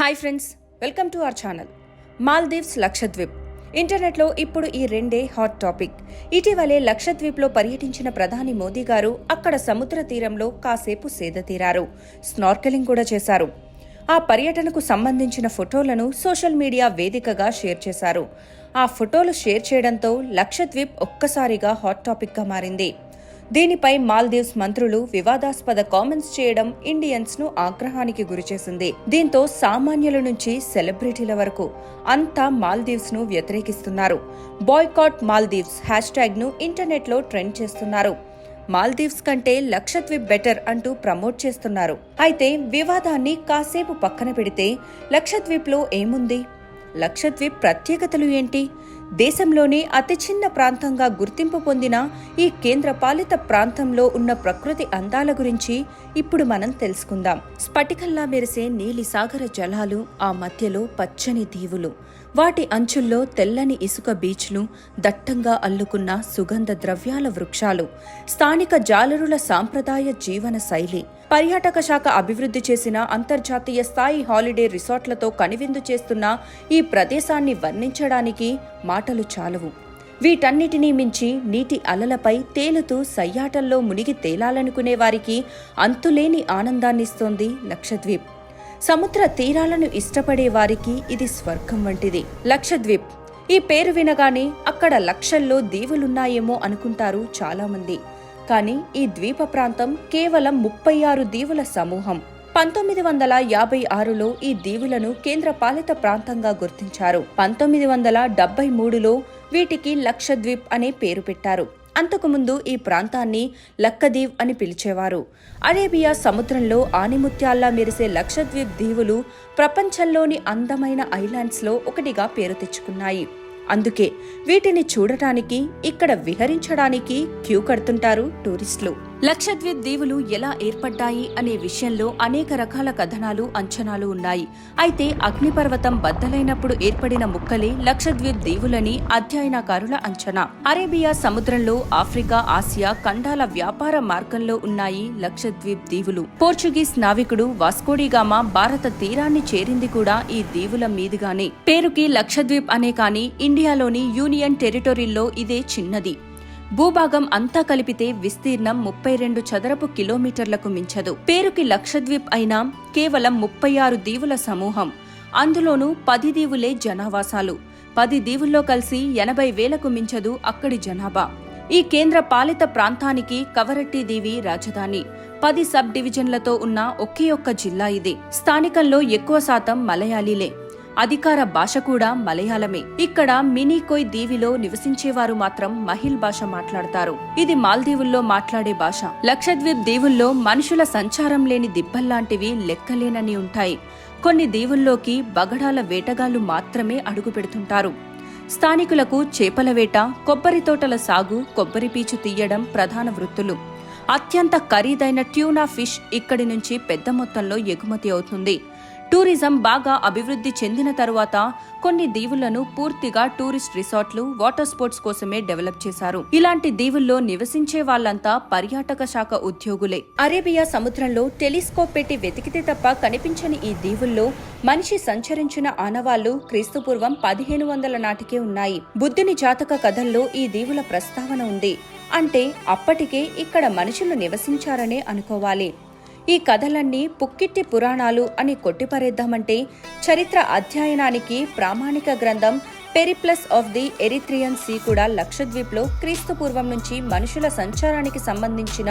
Hi friends welcome to our channel. Maldives Lakshadweep. ఇంటర్నెట్లో ఇప్పుడు ఈ రెండే హాట్ టాపిక్. ఇటీవలే లక్షద్వీప్లో పర్యటించిన ప్రధాని మోదీ గారు అక్కడ సముద్ర తీరంలో కాసేపు సేద తీరారు. స్నార్కెలింగ్ కూడా చేశారు. ఆ పర్యటనకు సంబంధించిన ఫోటోలను సోషల్ మీడియా వేదికగా షేర్ చేశారు. ఆ ఫోటోలు షేర్ చేయడంతో లక్షద్వీప్ ఒక్కసారిగా హాట్ టాపిక్గా మారింది. దీనిపై మాల్దీవ్స్ మంత్రులు వివాదాస్పద కామెంట్స్ చేయడం ఇండియన్స్ను ఆగ్రహానికి గురిచేసింది. దీంతో సామాన్యుల నుంచి సెలబ్రిటీల వరకు అంతా మాల్దీవ్స్ను వ్యతిరేకిస్తున్నారు. బాయ్కాట్ మాల్దీవ్స్ హ్యాష్ ట్యాగ్ను ఇంటర్నెట్లో ట్రెండ్ చేస్తున్నారు. మాల్దీవ్స్ కంటే లక్షద్వీప్ బెటర్ అంటూ ప్రమోట్ చేస్తున్నారు. అయితే వివాదాన్ని కాసేపు పక్కన పెడితే లక్షద్వీప్లో ఏముంది? లక్షద్వీప్ ప్రత్యేకతలు ఏంటి? దేశంలోనే అతి చిన్న ప్రాంతంగా గుర్తింపు పొందిన ఈ కేంద్రపాలిత ప్రాంతంలో ఉన్న ప్రకృతి అందాల గురించి ఇప్పుడు మనం తెలుసుకుందాం. స్ఫటికల్లా మెరిసే నీలి సాగర జలాలు ఆ మధ్యలో పచ్చని దీవులు. వాటి అంచుల్లో తెల్లని ఇసుక బీచ్లు దట్టంగా అల్లుకున్న సుగంధ ద్రవ్యాల వృక్షాలు స్థానిక జాలరుల సాంప్రదాయ జీవన శైలి. పర్యాటక శాఖ అభివృద్ధి చేసిన అంతర్జాతీయ స్థాయి హాలిడే రిసార్ట్లతో కనివిందు చేస్తున్న ఈ ప్రదేశాన్ని వర్ణించడానికి మాటలు చాలవు. వీటన్నిటినీ మించి నీటి అలలపై తేలుతూ సయ్యాటల్లో మునిగి తేలాలనుకునే వారికి అంతులేని ఆనందాన్నిస్తోంది లక్షద్వీప్ సముద్ర తీరాలను ఇష్టపడే వారికి ఇది స్వర్గం వంటిది. లక్షద్వీప్. ఈ పేరు వినగానే అక్కడ లక్షల్లో దీవులున్నాయేమో అనుకుంటారు చాలామంది. కానీ ఈ ద్వీప ప్రాంతం కేవలం ముప్పై ఆరు దీవుల సమూహం. పంతొమ్మిది వందల యాభై ఆరులో ఈ దీవులను కేంద్రపాలిత ప్రాంతంగా గుర్తించారు. పంతొమ్మిది వందల డెబ్బై మూడులో వీటికి లక్షద్వీప్ అనే పేరు పెట్టారు. అంతకుముందు ఈ ప్రాంతాన్ని లక్కదీవ్ అని పిలిచేవారు. అరేబియా సముద్రంలో ఆనిముత్యాల్లా మెరిసే లక్షద్వీప్ దీవులు ప్రపంచంలోని అందమైన ఐలాండ్స్లో ఒకటిగా పేరు తెచ్చుకున్నాయి. అందుకే వీటిని చూడటానికి ఇక్కడ విహరించడానికి క్యూ కడుతుంటారు టూరిస్టులు. లక్షద్వీప్ దీవులు ఎలా ఏర్పడ్డాయి అనే విషయంలో అనేక రకాల కథనాలు అంచనాలు ఉన్నాయి. అయితే అగ్నిపర్వతం బద్దలైనప్పుడు ఏర్పడిన ముక్కలే లక్షద్వీప్ దీవులని అధ్యయనకారుల అంచనా. అరేబియా సముద్రంలో ఆఫ్రికా ఆసియా ఖండాల వ్యాపార మార్గంలో ఉన్నాయి లక్షద్వీప్ దీవులు. పోర్చుగీస్ నావికుడు వాస్కోడిగామా భారత తీరాన్ని చేరింది కూడా ఈ దీవుల మీదుగానే. పేరుకి లక్షద్వీప్ అనే కాని ఇండియాలోని యూనియన్ టెరిటరీల్లో ఇదే చిన్నది. భూభాగం అంతా కలిపితే విస్తీర్ణం ముప్పై రెండు చదరపు కిలోమీటర్లకు మించదు. పేరుకి లక్షద్వీప్ అయినా కేవలం ముప్పై ఆరు దీవుల సమూహం. అందులోనూ పది దీవులే జనావాసాలు. పది దీవుల్లో కలిసి ఎనభై వేలకు మించదు అక్కడి జనాభా. ఈ కేంద్ర పాలిత ప్రాంతానికి కవరట్టి దీవి రాజధాని. పది సబ్ డివిజన్లతో ఉన్న ఒకే ఒక్క జిల్లా ఇది. స్థానికంలో ఎక్కువ శాతం మలయాళీలే. అధికార భాష కూడా మలయాళమే. ఇక్కడ మినీకోయ్ దీవిలో నివసించేవారు మాత్రం మహిల్ భాష మాట్లాడతారు. ఇది మాల్దీవుల్లో మాట్లాడే భాష. లక్షద్వీప్ దీవుల్లో మనుషుల సంచారం లేని దిబ్బల్లాంటివి లెక్కలేనని ఉంటాయి. కొన్ని దీవుల్లోకి బగడాల వేటగాళ్ళు మాత్రమే అడుగు పెడుతుంటారు. స్థానికులకు చేపల వేట కొబ్బరి తోటల సాగు కొబ్బరి పీచు తీయడం ప్రధాన వృత్తులు. అత్యంత ఖరీదైన ట్యూనా ఫిష్ ఇక్కడి నుంచి పెద్ద మొత్తంలో ఎగుమతి అవుతుంది. టూరిజం బాగా అభివృద్ధి చెందిన తరువాత కొన్ని దీవులను పూర్తిగా టూరిస్ట్ రిసార్ట్లు వాటర్ స్పోర్ట్స్ కోసమే డెవలప్ చేశారు. ఇలాంటి దీవుల్లో నివసించే వాళ్ళంతా పర్యాటక శాఖ ఉద్యోగులే. అరేబియా సముద్రంలో టెలిస్కోప్ పెట్టి వెతికితే తప్ప కనిపించని ఈ దీవుల్లో మనిషి సంచరించిన ఆనవాళ్ళు క్రీస్తుపూర్వం పదిహేను వందల నాటికే ఉన్నాయి. బుద్ధుని జాతక కథల్లో ఈ దీవుల ప్రస్తావన ఉంది. అంటే అప్పటికే ఇక్కడ మనుషులు నివసించారనే అనుకోవాలి. ఈ కథలన్నీ పుక్కిట్టి పురాణాలు అని కొట్టిపరేద్దామంటే చరిత్ర అధ్యయనానికి ప్రామాణిక గ్రంథం Periplus of the Erythraean Sea కూడా లక్షద్వీప్లో క్రీస్తు పూర్వం నుంచి మనుషుల సంచారానికి సంబంధించిన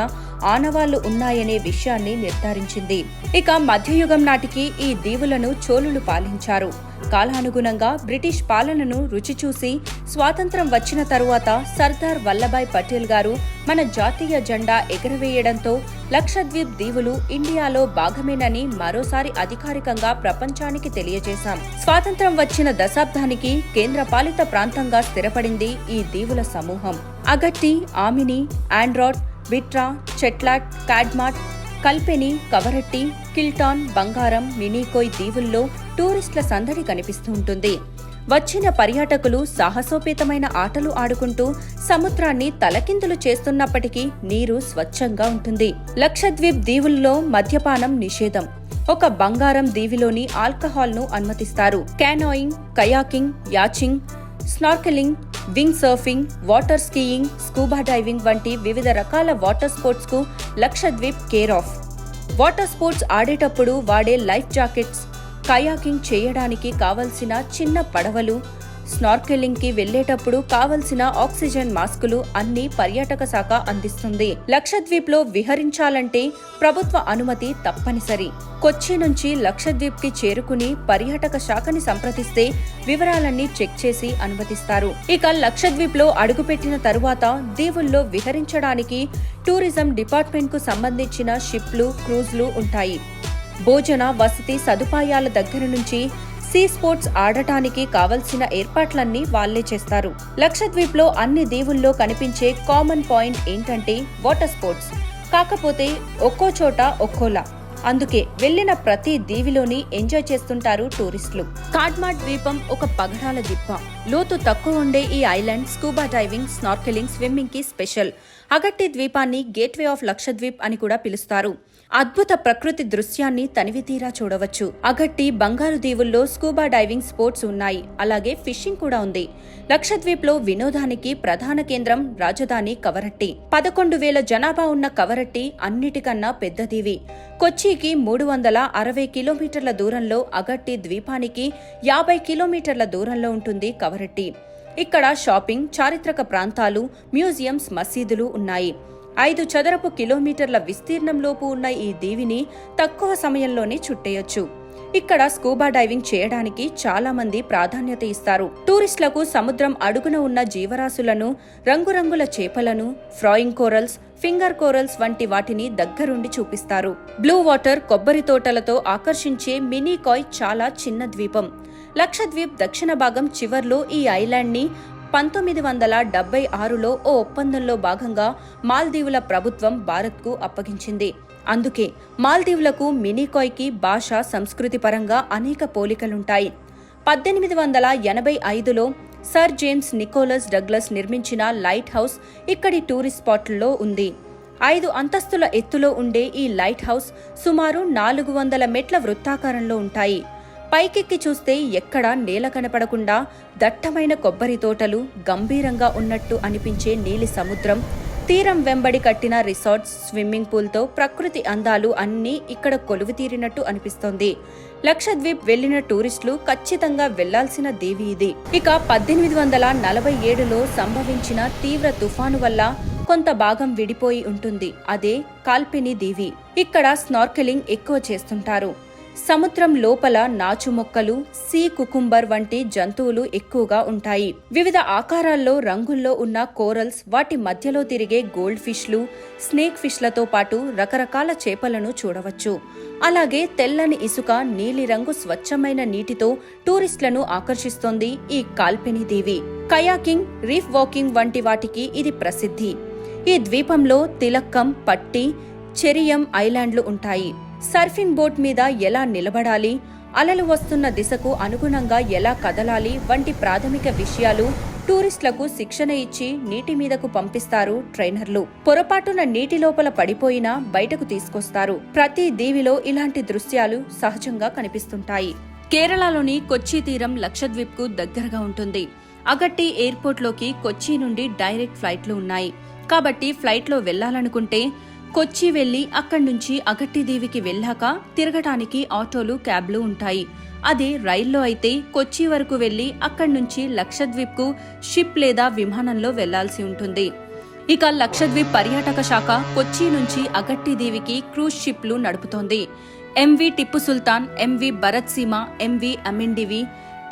ఆనవాళ్ళు ఉన్నాయనే విషయాన్ని నిర్ధారించింది. ఇక మధ్యయుగం నాటికి ఈ దీవులను చోళులు పాలించారు. కాలానుగుణంగా బ్రిటిష్ పాలనను రుచి చూసి స్వాతంత్రం వచ్చిన తరువాత సర్దార్ వల్లభాయ్ పటేల్ గారు మన జాతీయ జెండా ఎగురవేయడంతో లక్షద్వీప్ దీవులు ఇండియాలో భాగమేనని మరోసారి అధికారికంగా ప్రపంచానికి తెలియజేశాం. స్వాతంత్రం వచ్చిన దశాబ్దానికి కేంద్రపాలిత ప్రాంతంగా స్థిరపడింది ఈ దీవుల సమూహం. అగట్టి ఆమిని ఆండ్రాడ్ బిట్రా చెట్లాట్ కాడ్మాట్ కల్పెని కవరట్టి కిల్టాన్ బంగారం మినీకోయ్ దీవుల్లో టూరిస్టుల సందడి కనిపిస్తూ ఉంటుంది. వచ్చిన పర్యాటకులు సాహసోపేతమైన ఆటలు ఆడుకుంటూ సముద్రాన్ని తలకిందులు చేస్తున్నప్పటికీ నీరు స్వచ్ఛంగా ఉంటుంది. లక్షద్వీప్ దీవుల్లో మద్యపానం నిషేధం. ఒక బంగారం దీవిలోని ఆల్కహాల్ను అనుమతిస్తారు. Canoeing kayaking yachting snorkelling wing surfing water skiing scuba diving వంటి వివిధ రకాల water స్పోర్ట్స్కు Lakshadweep care of. Water sports ఆడేటప్పుడు వాడే లైఫ్ జాకెట్స్ కయాకింగ్ చేయడానికి కావలసిన చిన్న పడవలు స్నార్కెలింగ్కి వెళ్ళేటప్పుడు కావలసిన ఆక్సిజన్ మాస్కులు అన్ని పర్యాటక శాఖ అందిస్తుంది. లక్షద్వీప్లో విహరించాలంటే ప్రభుత్వ అనుమతి తప్పనిసరి. కొచ్చి నుంచి లక్షద్వీప్కి చేరుకుని పర్యాటక శాఖని సంప్రదిస్తే వివరాలన్నీ చెక్ చేసి అనుమతిస్తారు. ఇక లక్షద్వీప్లో అడుగుపెట్టిన తరువాత దీవుల్లో విహరించడానికి టూరిజం డిపార్ట్మెంట్కు సంబంధించిన షిప్లు క్రూజ్లు ఉంటాయి. భోజన వసతి సదుపాయాల దగ్గర నుంచి సీ స్పోర్ట్స్ ఆడటానికి కావలసిన ఏర్పాట్లన్నీ వాళ్ళే చేస్తారు. లక్షద్వీప్లో అన్ని దీవుల్లో కనిపించే కామన్ పాయింట్ ఏంటంటే వాటర్ స్పోర్ట్స్. కాకపోతే ఒక్కో చోట ఒక్కోలా. అందుకే వెళ్ళిన ప్రతి దీవిలోని ఎంజాయ్ చేస్తుంటారు టూరిస్టులు. కాడ్మాట్ ద్వీపం ఒక పగడాల దిప్ప లోతు తక్కువ ఉండే ఈ ఐలాండ్ స్కూబా డైవింగ్ స్నార్కెలింగ్ స్విమ్మింగ్కి స్పెషల్. అగట్టి ద్వీపాన్ని గేట్వే ఆఫ్ లక్షద్వీప్ అని కూడా పిలుస్తారు. అద్భుత ప్రకృతి దృశ్యాన్ని తనివితీరా చూడవచ్చు. అగట్టి బంగారు దీవుల్లో స్కూబా డైవింగ్ స్పోర్ట్స్ ఉన్నాయి. అలాగే ఫిషింగ్ కూడా ఉంది. లక్షద్వీప్లో వినోదానికి ప్రధాన కేంద్రం రాజధాని కవరట్టి. పదకొండు వేల జనాభా ఉన్న కవరట్టి అన్నిటికన్నా పెద్ద దీవి. కొచ్చికి మూడు వందల అరవై కిలోమీటర్ల దూరంలో అగట్టి ద్వీపానికి యాభై కిలోమీటర్ల దూరంలో ఉంటుంది కవరట్టి. ఇక్కడ షాపింగ్ చారిత్రక ప్రాంతాలు మ్యూజియంస్ మసీదులు ఉన్నాయి. ఐదు చదరపు కిలోమీటర్ల విస్తీర్ణంలోపు ఉన్న ఈ దీవిని తక్కువ సమయంలోనే చుట్టేయొచ్చు. ఇక్కడ స్కూబా డైవింగ్ చేయడానికి చాలా మంది ప్రాధాన్యత ఇస్తారు. టూరిస్టులకు సముద్రం అడుగున ఉన్న జీవరాశులను రంగురంగుల చేపలను ఫ్రాయింగ్ కోరల్స్ ఫింగర్ కోరల్స్ వంటి వాటిని దగ్గరుండి చూపిస్తారు. బ్లూ వాటర్ కొబ్బరి తోటలతో ఆకర్షించే మినీ కాయ్ చాలా చిన్న ద్వీపం. లక్షద్వీప్ దక్షిణ భాగం చివర్లో ఈ ఐలాండ్ని పంతొమ్మిది వందల డెబ్బై ఆరులో ఓ ఒప్పందంలో భాగంగా మాల్దీవుల ప్రభుత్వం భారత్కు అప్పగించింది. అందుకే మాల్దీవులకు మినీకాయ్కి భాష సంస్కృతి పరంగా అనేక పోలికలుంటాయి. పద్దెనిమిది వందల ఎనభై ఐదులో సర్ జేమ్స్ నికోలస్ డగ్లస్ నిర్మించిన లైట్ హౌస్ ఇక్కడి టూరిస్ట్ స్పాట్లలో ఉంది. ఐదు అంతస్తుల ఎత్తులో ఉండే ఈ లైట్ హౌస్ సుమారు నాలుగు వందల మెట్ల వృత్తాకారంలో ఉంటాయి. పైకెక్కి చూస్తే ఎక్కడా నేల కనపడకుండా దట్టమైన కొబ్బరి తోటలు గంభీరంగా ఉన్నట్టు అనిపించే నీలి సముద్రం తీరం వెంబడి కట్టిన రిసార్ట్స్ స్విమ్మింగ్ పూల్తో ప్రకృతి అందాలు అన్నీ ఇక్కడ కొలువు తీరినట్టు అనిపిస్తోంది. లక్షద్వీప్ వెళ్ళిన టూరిస్టులు ఖచ్చితంగా వెళ్ళాల్సిన దేవి ఇది. ఇక పద్దెనిమిది వందల నలభై ఏడులో సంభవించిన తీవ్ర తుఫాను వల్ల కొంత భాగం విడిపోయి ఉంటుంది. అదే కాల్పిని దీవి. ఇక్కడ స్నార్కెలింగ్ ఎక్కువ చేస్తుంటారు. సముద్రం లోపల నాచు మొక్కలు సీ కుకుంబర్ వంటి జంతువులు ఎక్కువగా ఉంటాయి. వివిధ ఆకారాల్లో రంగుల్లో ఉన్న కోరల్స్ వాటి మధ్యలో తిరిగే గోల్డ్ ఫిష్లు స్నేక్ ఫిష్లతో పాటు రకరకాల చేపలను చూడవచ్చు. అలాగే తెల్లని ఇసుక నీలిరంగు స్వచ్ఛమైన నీటితో టూరిస్టులను ఆకర్షిస్తోంది ఈ కాల్పెని దేవి. కయాకింగ్ రీఫ్ వాకింగ్ వంటి వాటికి ఇది ప్రసిద్ధి. ఈ ద్వీపంలో తిలక్కం పట్టి చెరియం ఐలాండ్లు ఉంటాయి. సర్ఫింగ్ బోట్ మీద ఎలా నిలబడాలి అలలు వస్తున్న దిశకు అనుగుణంగా ఎలా కదలాలి వంటి ప్రాథమిక విషయాలు టూరిస్టులకు శిక్షణ ఇచ్చి నీటి మీదకు పంపిస్తారు ట్రైనర్లు. పొరపాటున నీటి లోపల పడిపోయినా బయటకు తీసుకొస్తారు. ప్రతి దీవిలో ఇలాంటి దృశ్యాలు సహజంగా కనిపిస్తుంటాయి. కేరళలోని కొచ్చి తీరం లక్షద్వీప్కు దగ్గరగా ఉంటుంది. అగట్టి ఎయిర్పోర్ట్లోకి కొచ్చి నుండి డైరెక్ట్ ఫ్లైట్లు ఉన్నాయి. కాబట్టి ఫ్లైట్లో వెళ్ళాలనుకుంటే కొచ్చి వెళ్ళి అక్కడి నుంచి అగట్టి దీవికి వెళ్ళాక తిరగటానికి ఆటోలు క్యాబ్లు ఉంటాయి. అదే రైల్లో అయితే కొచ్చి వరకు వెళ్ళి అక్కడి నుంచి లక్షద్వీప్కు షిప్ లేదా విమానంలో వెళ్ళాల్సి ఉంటుంది. ఇక లక్షద్వీప్ పర్యాటక శాఖ కొచ్చి నుంచి అగట్టి దీవికి క్రూజ్ షిప్లు నడుపుతోంది. MV Tipu Sultan MV Bharat Seema MV Amindivi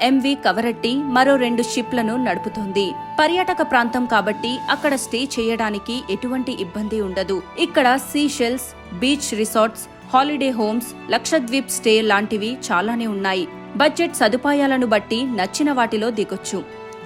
MV Kavaratti మరో రెండు షిప్లను నడుపుతోంది. పర్యాటక ప్రాంతం కాబట్టి అక్కడ స్టే చేయడానికి ఎటువంటి ఇబ్బంది ఉండదు. ఇక్కడ Seychelles beach resorts holiday homes Lakshadweep stay లాంటివి చాలానే ఉన్నాయి. బడ్జెట్ సదుపాయాలను బట్టి నచ్చిన వాటిలో దిగొచ్చు.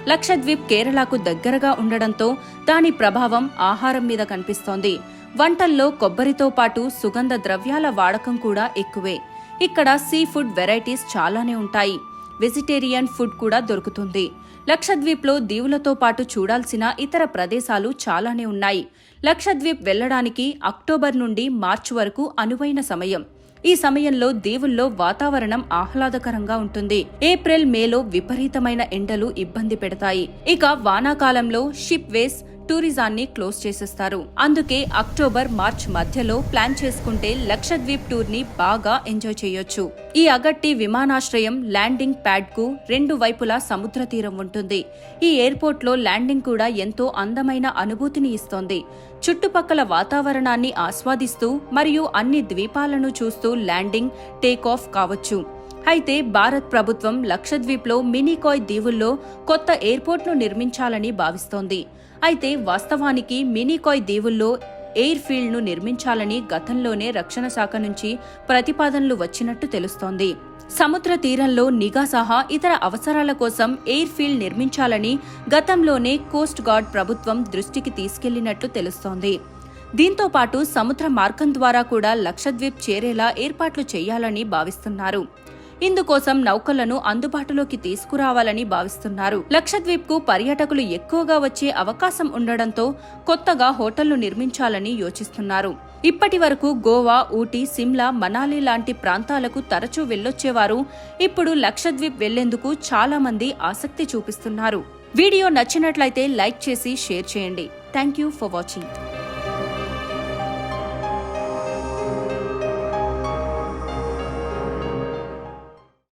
లక్షద్వీప్ కేరళకు దగ్గరగా ఉండడంతో దాని ప్రభావం ఆహారం మీద కనిపిస్తోంది. వంటల్లో కొబ్బరితో పాటు సుగంధ ద్రవ్యాల వాడకం కూడా ఎక్కువే. ఇక్కడ సీ ఫుడ్ వెరైటీస్ చాలానే ఉంటాయి. వెజిటేరియన్ ఫుడ్ కూడా దొరుకుతుంది. లక్షద్వీప్లో దీవులతో పాటు చూడాల్సిన ఇతర ప్రదేశాలు చాలానే ఉన్నాయి. లక్షద్వీప్ వెళ్ళడానికి అక్టోబర్ నుండి మార్చి వరకు అనువైన సమయం. ఈ సమయంలో దీవుల్లో వాతావరణం ఆహ్లాదకరంగా ఉంటుంది. ఏప్రిల్ మేలో విపరీతమైన ఎండలు ఇబ్బంది పెడతాయి. ఇక వానాకాలంలో షిప్ వేస్ టూరిజాన్ని క్లోజ్ చేసేస్తారు. అందుకే అక్టోబర్ మార్చ్ మధ్యలో ప్లాన్ చేసుకుంటే లక్షద్వీప్ టూర్ని బాగా ఎంజాయ్ చేయొచ్చు. ఈ అగట్టి విమానాశ్రయం ల్యాండింగ్ ప్యాడ్కు రెండు వైపులా సముద్ర తీరం ఉంటుంది. ఈ ఎయిర్పోర్ట్లో ల్యాండింగ్ కూడా ఎంతో అందమైన అనుభూతిని ఇస్తోంది. చుట్టుపక్కల వాతావరణాన్ని ఆస్వాదిస్తూ మరియు అన్ని ద్వీపాలను చూస్తూ ల్యాండింగ్ టేక్ ఆఫ్ కావచ్చు. అయితే భారత్ ప్రభుత్వం లక్షద్వీప్లో మినీకాయ్ దీవుల్లో కొత్త ఎయిర్పోర్ట్ను నిర్మించాలని భావిస్తోంది. అయితే వాస్తవానికి మినీకాయ్ దీవుల్లో ఎయిర్ ఫీల్డ్ను నిర్మించాలని గతంలోనే రక్షణ శాఖ నుంచి ప్రతిపాదనలు వచ్చినట్టు తెలుస్తోంది. సముద్ర తీరంలో నిఘా సహా ఇతర అవసరాల కోసం ఎయిర్ ఫీల్డ్ నిర్మించాలని గతంలోనే కోస్ట్ గార్డ్ ప్రభుత్వం దృష్టికి తీసుకెళ్ళినట్లు తెలుస్తోంది. దీంతో పాటు సముద్ర మార్గం ద్వారా కూడా లక్షద్వీప్ చేరేలా ఏర్పాట్లు చేయాలని భావిస్తున్నారు. ఇందుకోసం నౌకలను అందుబాటులోకి తీసుకురావాలని భావిస్తున్నారు. లక్షద్వీప్కు పర్యాటకులు ఎక్కువగా వచ్చే అవకాశం ఉండడంతో కొత్తగా హోటళ్ళు నిర్మించాలని యోచిస్తున్నారు. ఇప్పటి వరకు గోవా ఊటీ సిమ్లా మనాలి లాంటి ప్రాంతాలకు తరచూ వెళ్ళొచ్చేవారు ఇప్పుడు లక్షద్వీప్ వెళ్ళేందుకు చాలా మంది ఆసక్తి చూపిస్తున్నారు. వీడియో నచ్చినట్లయితే లైక్ చేసి షేర్ చేయండి. Thank you for watching.